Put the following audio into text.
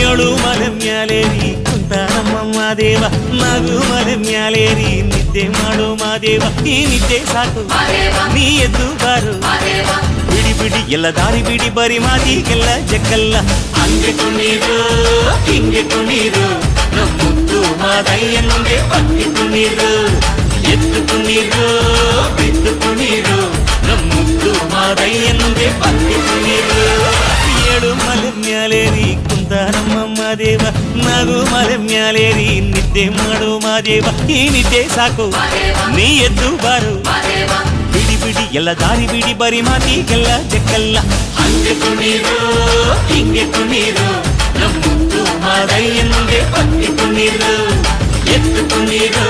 ಏಳು ಮಲೆ ಮ್ಯಾಲೇರಿ ಕುಂತಾರಮ್ಮ ಮಾದೇವ ನಗು ಮಲೆ ಮ್ಯಾಲೇರಿ ನಿದ್ದೆ ಮಾಡು ಮಾದೇವ ಈ ನಿದ್ದೆ ಸಾಕು ನೀ ಎದ್ದು ಬಾರು ಬಿಡಿ ಬಿಡಿ ಎಲ್ಲ ದಾರಿ ಬಿಡಿ ಬರಿ ಮಾತಿಗೆಲ್ಲ ಜಕ್ಕಲ್ಲ ಹಂಗೆ ಕುಣೀರು ಹಿಂಗೆ ಕುಣೀರು ಮುದ್ದು ಮಾದಯ್ಯನಿಗೆ ಪಕ್ಕಿ ಕುಣೀರು ಎದ್ದು ಕುಣೀರು ಬಿದ್ದು ಕುಣೀರು ಮುದ್ದು ಮಾದಯ್ಯನಿಗೆ ಪಕ್ಕಿ ಕುಣೀರು ಮಾದೇವ ನಗು ಮಲೆ ಮ್ಯಾಲೇರಿ ನಿದ್ದೆ ಮಾಡು ಮಾದೇವ ಈ ನಿದ್ದೆ ಸಾಕು ನೀ ಎದ್ದು ಬಾರು ಬಿಡಿ ಬಿಡಿ ಎಲ್ಲ ದಾರಿ ಬಿಡಿ ಬರಿ ಮಾತಿಗೆಲ್ಲ ಜಕ್ಕಲ್ಲ ಹಂಗೆ ಕುಣೀರು ಹಿಂಗೆ ಕುಣೀರು ನಮ್ಮುದ್ದು ಮಾದಯ್ಯನಿಗೆ ಪಕ್ಕಿ ಕುಣೀರು ಎತ್ತು ಕುಣೀರು